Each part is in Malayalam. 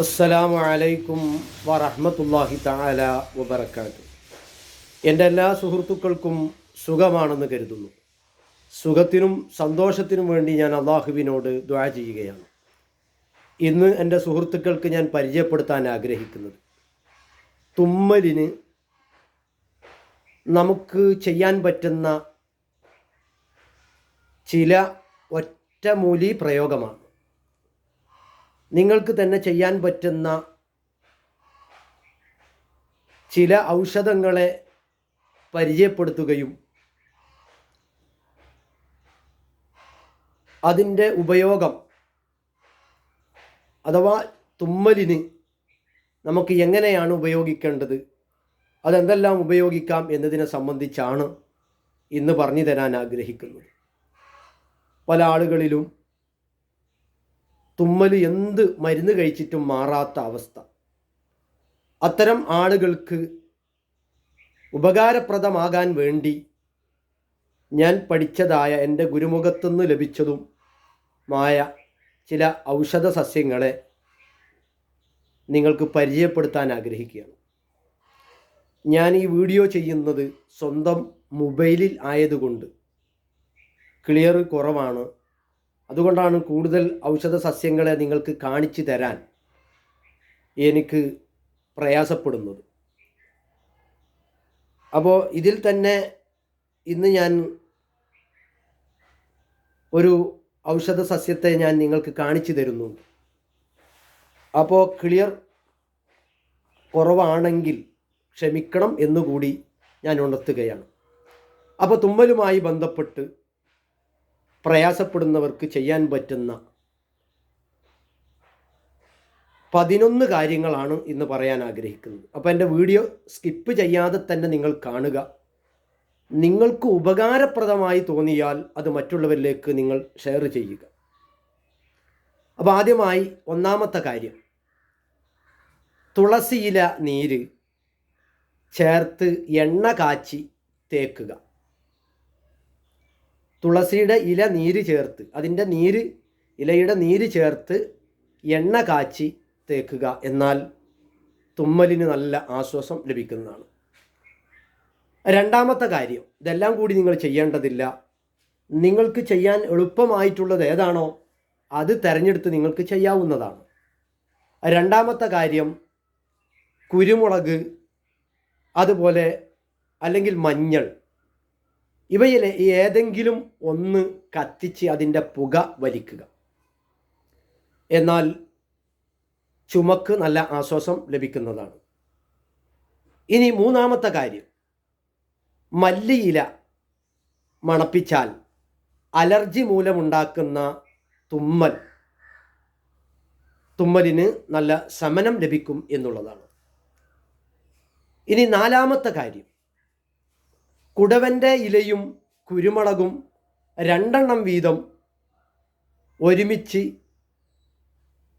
അസ്സലാമു അലൈക്കും വറഹ്മത്തുള്ളാഹി താല വബറകാത്തു എന്റെ എല്ലാ സുഹൃത്തുക്കൾക്കും സുഖമാണെന്ന് കരുതുന്നു. സുഖത്തിനും സന്തോഷത്തിനും വേണ്ടി ഞാൻ അള്ളാഹുവിനോട് ദ്വാ ചെയ്യുകയാണ്. ഇന്ന് എന്റെ സുഹൃത്തുക്കൾക്ക് ഞാൻ പരിചയപ്പെടുത്താൻ ആഗ്രഹിക്കുന്നത് തുമ്മലിന് നമുക്ക് ചെയ്യാൻ പറ്റുന്ന ചില ഒറ്റമൂലി പ്രയോഗമാണ്. നിങ്ങൾക്ക് തന്നെ ചെയ്യാൻ പറ്റുന്ന ചില ഔഷധങ്ങളെ പരിചയപ്പെടുത്തുകയും അതിന്റെ ഉപയോഗം അഥവാ തുമ്മലിന് നമുക്ക് എങ്ങനെയാണ് ഉപയോഗിക്കേണ്ടത് അതെന്തെല്ലാം ഉപയോഗിക്കാം എന്നതിനെ സംബന്ധിച്ചാണ് ഇന്ന് പറഞ്ഞു തരാൻ ആഗ്രഹിക്കുന്നത്. പല ആളുകളിലും തുമ്മൽ എന്ത് മരുന്ന് കഴിച്ചിട്ടും മാറാത്ത അവസ്ഥ. അത്തരം ആളുകൾക്ക് ഉപകാരപ്രദമാകാൻ വേണ്ടി ഞാൻ പഠിച്ചതായ എന്റെ ഗുരുമുഖത്തുനിന്ന് ലഭിച്ചതുമായ ചില ഔഷധ സസ്യങ്ങളെ നിങ്ങൾക്ക് പരിചയപ്പെടുത്താൻ ആഗ്രഹിക്കുകയാണ്. ഞാൻ ഈ വീഡിയോ ചെയ്യുന്നത് സ്വന്തം മൊബൈലിൽ ആയതുകൊണ്ട് ക്ലിയർ കുറവാണ്. അതുകൊണ്ടാണ് കൂടുതൽ ഔഷധ സസ്യങ്ങളെ നിങ്ങൾക്ക് കാണിച്ചു തരാൻ എനിക്ക് പ്രയാസപ്പെടുന്നത്. അപ്പോൾ ഇതിൽ തന്നെ ഇന്ന് ഞാൻ ഒരു ഔഷധ സസ്യത്തെ ഞാൻ നിങ്ങൾക്ക് കാണിച്ചു തരുന്നു. അപ്പോൾ ക്ലിയർ കുറവാണെങ്കിൽ ക്ഷമിക്കണം എന്നുകൂടി ഞാൻ ഉണർത്തുകയാണ്. അപ്പോൾ തുമ്മലുമായി ബന്ധപ്പെട്ട് പ്രയാസപ്പെടുന്നവർക്ക് ചെയ്യാൻ പറ്റുന്ന പതിനൊന്ന് കാര്യങ്ങളാണ് ഇന്ന് പറയാൻ ആഗ്രഹിക്കുന്നത്. അപ്പോൾ എന്റെ വീഡിയോ സ്കിപ്പ് ചെയ്യാതെ തന്നെ നിങ്ങൾ കാണുക. നിങ്ങൾക്ക് ഉപകാരപ്രദമായി തോന്നിയാൽ അത് മറ്റുള്ളവരിലേക്ക് നിങ്ങൾ ഷെയർ ചെയ്യുക. അപ്പോൾ ആദ്യമായി ഒന്നാമത്തെ കാര്യം. തുളസിയില നീര് ചേർത്ത് എണ്ണ കാച്ചി തേക്കുക. തുളസിയുടെ ഇല നീര് ചേർത്ത് അതിന്റെ നീര് ഇലയുടെ നീര് ചേർത്ത് എണ്ണ കാച്ചി തേക്കുക. എന്നാൽ തുമ്മലിന് നല്ല ആശ്വാസം ലഭിക്കുന്നതാണ്. രണ്ടാമത്തെ കാര്യം ഇതെല്ലാം കൂടി നിങ്ങൾ ചെയ്യേണ്ടതില്ല. നിങ്ങൾക്ക് ചെയ്യാൻ എളുപ്പമായിട്ടുള്ളത് ഏതാണോ അത് തിരഞ്ഞെടുത്ത് നിങ്ങൾക്ക് ചെയ്യാവുന്നതാണ്. രണ്ടാമത്തെ കാര്യം കുരുമുളക് അതുപോലെ അല്ലെങ്കിൽ മഞ്ഞൾ ഇവയിൽ ഏതെങ്കിലും ഒന്ന് കത്തിച്ച് അതിന്റെ പുക വലിക്കുക. എന്നാൽ ചുമക്ക് നല്ല ആശ്വാസം ലഭിക്കുന്നതാണ്. ഇനി മൂന്നാമത്തെ കാര്യം. മല്ലിയില മണപ്പിച്ചാൽ അലർജി മൂലമുണ്ടാക്കുന്ന തുമ്മൽ തുമ്മലിന് നല്ല ശമനം ലഭിക്കും എന്നുള്ളതാണ്. ഇനി നാലാമത്തെ കാര്യം. കുടവന്റെ ഇലയും കുരുമുളകും രണ്ടെണ്ണം വീതം ഒരുമിച്ച്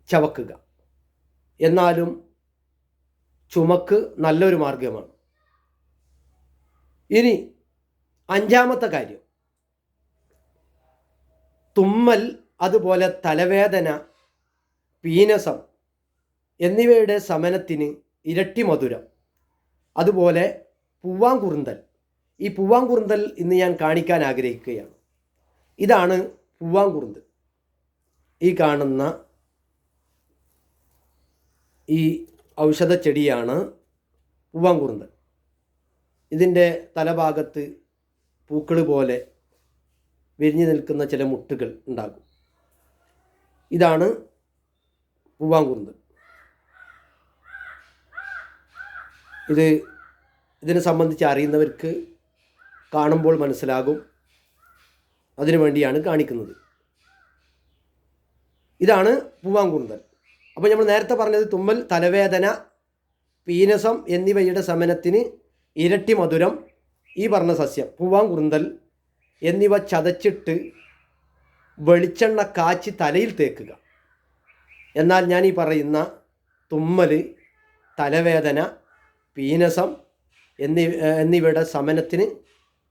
ചവക്കുക. എന്നാലും ചുമക്ക് നല്ലൊരു മാർഗമാണ് ഇനി അഞ്ചാമത്തെ കാര്യം. തുമ്മൽ അതുപോലെ തലവേദന പീനസം എന്നിവയുടെ സമനത്തിന് ഇരട്ടി മധുരം. അതുപോലെ പൂവാങ്കുറുന്തൽ. ഈ പൂവാങ്കുറുന്തൽ ഇന്ന് ഞാൻ കാണിക്കാൻ ആഗ്രഹിക്കുകയാണ്. ഇതാണ് പൂവാങ്കുറുന്തൽ. ഈ കാണുന്ന ഈ ഔഷധ ചെടിയാണ് പൂവാങ്കുറുന്തൽ. ഇതിന്റെ തലഭാഗത്ത് പൂക്കൾ പോലെ വിരിഞ്ഞു നിൽക്കുന്ന ചില മുട്ടുകൾ ഉണ്ടാകും. ഇതാണ് പൂവാങ്കുറുന്തൽ. ഇത് ഇതിനെ സംബന്ധിച്ച് അറിയുന്നവർക്ക് കാണുമ്പോൾ മനസ്സിലാകും. അതിനു വേണ്ടിയാണ് കാണിക്കുന്നത്. ഇതാണ് പൂവാങ്കുന്തൽ അപ്പോൾ നമ്മൾ നേരത്തെ പറഞ്ഞത് തുമ്മൽ തലവേദന പീനസം എന്നിവയുടെ സമനത്തിന് ഇരട്ടി മധുരം ഈ പറഞ്ഞ സസ്യം പൂവാങ്കുറുന്തൽ എന്നിവ ചതച്ചിട്ട് വെളിച്ചെണ്ണ കാച്ചി തലയിൽ തേക്കുക. എന്നാൽ ഞാൻ ഈ പറയുന്ന തുമ്മൽ തലവേദന പീനസം എന്നിവ എന്നിവയുടെ ശമനത്തിന്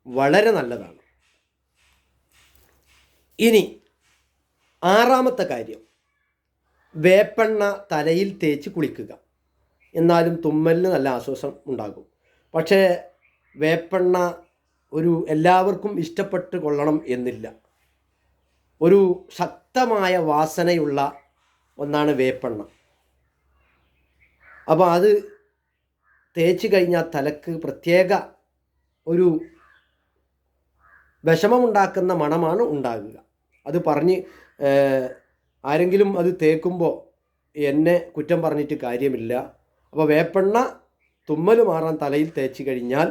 വളരെ നല്ലതാണ്. ഇനി ആറാമത്തെ കാര്യം. വേപ്പെണ്ണ തലയിൽ തേച്ച് കുളിക്കുക. എന്നാലും തുമ്മലിന് നല്ല ആശ്വാസം ഉണ്ടാകും. പക്ഷേ വേപ്പെണ്ണ ഒരു എല്ലാവർക്കും ഇഷ്ടപ്പെട്ട് കൊള്ളണം എന്നില്ല. ഒരു ശക്തമായ വാസനയുള്ള ഒന്നാണ് വേപ്പെണ്ണ. അപ്പോൾ അത് തേച്ച് കഴിഞ്ഞാൽ തലക്ക് പ്രത്യേക ഒരു വിഷമമുണ്ടാക്കുന്ന മണമാണ് ഉണ്ടാകുക. അത് പറഞ്ഞ് ആരെങ്കിലും അത് തേക്കുമ്പോൾ എന്നെ കുറ്റം പറഞ്ഞിട്ട് കാര്യമില്ല. അപ്പോൾ വേപ്പെണ്ണ തുമ്മൽ മാറാൻ തലയിൽ തേച്ച് കഴിഞ്ഞാൽ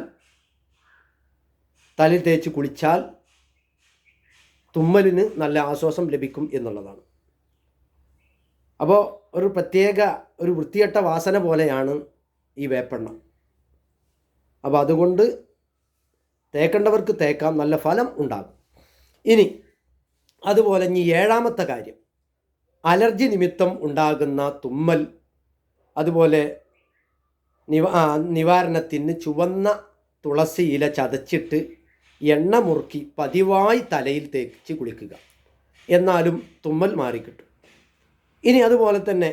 തലയിൽ തേച്ച് കുളിച്ചാൽ തുമ്മലിന് നല്ല ആശ്വാസം ലഭിക്കും എന്നുള്ളതാണ്. അപ്പോൾ ഒരു പ്രത്യേക ഒരു വൃത്തിയട്ട വാസന പോലെയാണ് ഈ വേപ്പെണ്ണ. അപ്പോൾ അതുകൊണ്ട് തേക്കേണ്ടവർക്ക് തേക്കാം നല്ല ഫലം ഉണ്ടാകും. ഇനി അതുപോലെ ഇനി ഏഴാമത്തെ കാര്യം. അലർജി നിമിത്തം ഉണ്ടാകുന്ന തുമ്മൽ അതുപോലെ നിവാ നിവാരണത്തിന് ചുവന്ന തുളസി ഇല ചതച്ചിട്ട് എണ്ണ മുറുക്കി പതിവായി തലയിൽ തേച്ച് കുളിക്കുക. എന്നാലും തുമ്മൽ മാറിക്കിട്ടും. ഇനി അതുപോലെ തന്നെ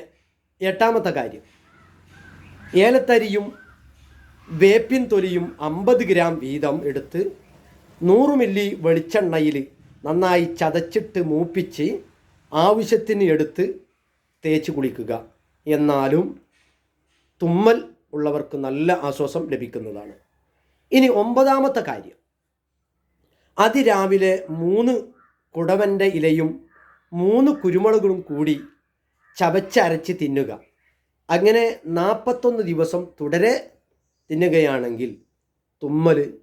എട്ടാമത്തെ കാര്യം. ഏലത്തരിയും വേപ്പിൻ തൊലിയും അമ്പത് ഗ്രാം വീതം എടുത്ത് നൂറ് മില്ലി വെളിച്ചെണ്ണയിൽ നന്നായി ചതച്ചിട്ട് മൂപ്പിച്ച് ആവശ്യത്തിന് എടുത്ത് തേച്ച് കുളിക്കുക. എന്നാലും തുമ്മൽ ഉള്ളവർക്ക് നല്ല ആശ്വാസം ലഭിക്കുന്നതാണ്. ഇനി ഒമ്പതാമത്തെ കാര്യം. അതിരാവിലെ മൂന്ന് കുടവന്റെ ഇലയും മൂന്ന് കുരുമുളകും കൂടി ചവച്ചരച്ച് തിന്നുക. അങ്ങനെ നാൽപ്പത്തൊന്ന് ദിവസം തുടരെ തിന്നുകയാണെങ്കിൽ തുമ്മൽ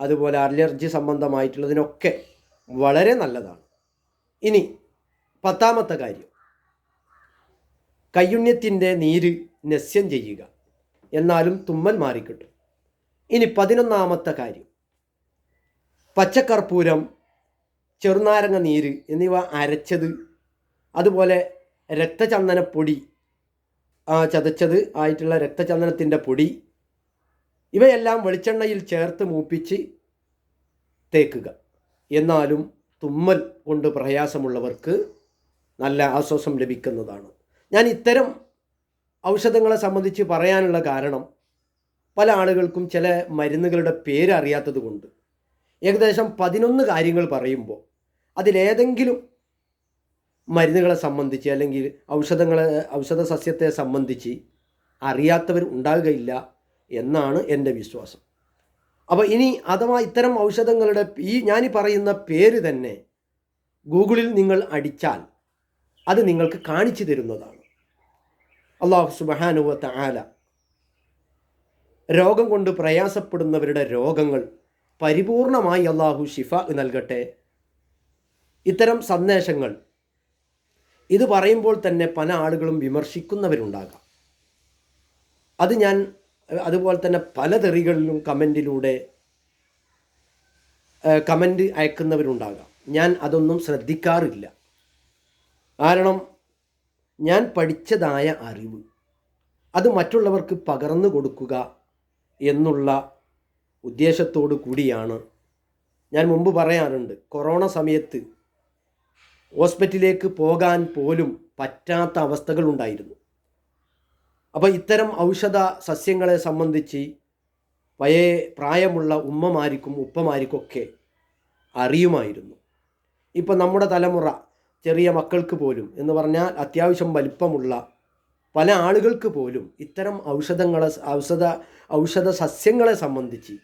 അതുപോലെ അലർജി സംബന്ധമായിട്ടുള്ളതിനൊക്കെ വളരെ നല്ലതാണ്. ഇനി പത്താമത്തെ കാര്യം. കയ്യുണ്യത്തിന്റെ നീര് നസ്യം ചെയ്യുക. എന്നാലും തുമ്മൽ മാറിക്കിട്ടും. ഇനി പതിനൊന്നാമത്തെ കാര്യം. പച്ചക്കർപ്പൂരം ചെറുനാരങ്ങ നീര് എന്നിവ അരച്ചത് അതുപോലെ രക്തചന്ദനപ്പൊടി ചതച്ചത് ആയിട്ടുള്ള രക്തചന്ദനത്തിന്റെ പൊടി ഇവയെല്ലാം വെളിച്ചെണ്ണയിൽ ചേർത്ത് മൂപ്പിച്ച് തേക്കുക. എന്നാലും തുമ്മൽ കൊണ്ട് പ്രയാസമുള്ളവർക്ക് നല്ല ആശ്വാസം ലഭിക്കുന്നതാണ്. ഞാൻ ഇത്തരം ഔഷധങ്ങളെ സംബന്ധിച്ച് പറയാനുള്ള കാരണം പല ആളുകൾക്കും ചില മരുന്നുകളുടെ പേര് അറിയാത്തത് കൊണ്ട്. ഏകദേശം പതിനൊന്ന് കാര്യങ്ങൾ പറയുമ്പോൾ അതിലേതെങ്കിലും മരുന്നുകളെ സംബന്ധിച്ച് അല്ലെങ്കിൽ ഔഷധങ്ങളെ ഔഷധ സസ്യത്തെ സംബന്ധിച്ച് അറിയാത്തവർ ഉണ്ടാകുകയില്ല. എന്നാണ് എന്റെ വിശ്വാസം. അപ്പോൾ ഇനി അഥവാ ഇത്തരം ഔഷധങ്ങളുടെ ഈ ഞാൻ പറയുന്ന പേര് തന്നെ ഗൂഗിളിൽ നിങ്ങൾ അടിച്ചാൽ അത് നിങ്ങൾക്ക് കാണിച്ചു തരുന്നതാണ്. അള്ളാഹു സുബഹാനുവത്ത ആല രോഗം കൊണ്ട് പ്രയാസപ്പെടുന്നവരുടെ രോഗങ്ങൾ പരിപൂർണമായി അള്ളാഹു ഷിഫ നൽകട്ടെ. ഇത്തരം സന്ദേശങ്ങൾ ഇത് പറയുമ്പോൾ തന്നെ പല ആളുകളും വിമർശിക്കുന്നവരുണ്ടാകാം. അത് ഞാൻ അതുപോലെ തന്നെ പല തെറികളിലും കമന്റിലൂടെ കമന്റ് അയക്കുന്നവരുണ്ടാകാം. ഞാൻ അതൊന്നും ശ്രദ്ധിക്കാറില്ല. കാരണം ഞാൻ പഠിച്ചതായ അറിവ് അത് മറ്റുള്ളവർക്ക് പകർന്നു കൊടുക്കുക എന്നുള്ള ഉദ്ദേശത്തോടു കൂടിയാണ് ഞാൻ മുമ്പ് പറയാറുണ്ട്. കൊറോണ സമയത്ത് ഹോസ്പിറ്റലിലേക്ക് പോകാൻ പോലും പറ്റാത്ത അവസ്ഥകളുണ്ടായിരുന്നു. അപ്പോൾ ഇത്തരം ഔഷധ സസ്യങ്ങളെ സംബന്ധിച്ച് വയേ പ്രായമുള്ള ഉമ്മമാർക്കും ഉപ്പമാർക്കൊക്കെ അറിയുമായിരുന്നു. ഇപ്പം നമ്മുടെ തലമുറ ചെറിയ മക്കൾക്ക് പോലും എന്ന് പറഞ്ഞാൽ അത്യാവശ്യം വലിപ്പമുള്ള പല ആളുകൾക്ക് പോലും ഇത്തരം ഔഷധങ്ങളെ ഔഷധ ഔഷധ സസ്യങ്ങളെ സംബന്ധിച്ച്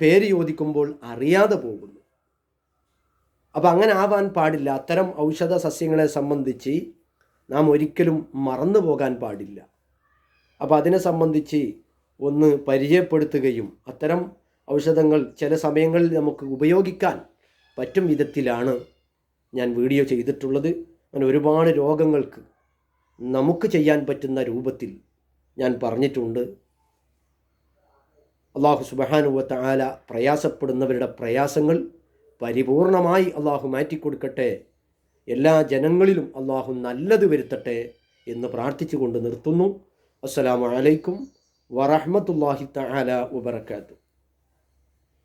പേര് ചോദിക്കുമ്പോൾ അറിയാതെ പോകുന്നു. അപ്പം അങ്ങനെ ആവാൻ പാടില്ല. അത്തരം ഔഷധ സസ്യങ്ങളെ സംബന്ധിച്ച് നാം ഒരിക്കലും മറന്നു പോകാൻ പാടില്ല. അപ്പോൾ അതിനെ സംബന്ധിച്ച് ഒന്ന് പരിചയപ്പെടുത്തുകയും അത്തരം ഔഷധങ്ങൾ ചില സമയങ്ങളിൽ നമുക്ക് ഉപയോഗിക്കാൻ പറ്റും വിധത്തിലാണ് ഞാൻ വീഡിയോ ചെയ്തിട്ടുള്ളത്. അങ്ങനെ ഒരുപാട് രോഗങ്ങൾക്ക് നമുക്ക് ചെയ്യാൻ പറ്റുന്ന രൂപത്തിൽ ഞാൻ പറഞ്ഞിട്ടുണ്ട്. അള്ളാഹു സുബഹാനുവത്ത ആല പ്രയാസപ്പെടുന്നവരുടെ പ്രയാസങ്ങൾ പരിപൂർണമായി അള്ളാഹു മാറ്റിക്കൊടുക്കട്ടെ. എല്ലാ ജനങ്ങളിലും അള്ളാഹു നല്ലത് വരുത്തട്ടെ എന്ന് പ്രാർത്ഥിച്ചുകൊണ്ട് നിർത്തുന്നു. അസ്സലാമു അലൈക്കും വറഹ്മത്തുള്ളാഹി തആല വബറകാതുഹു.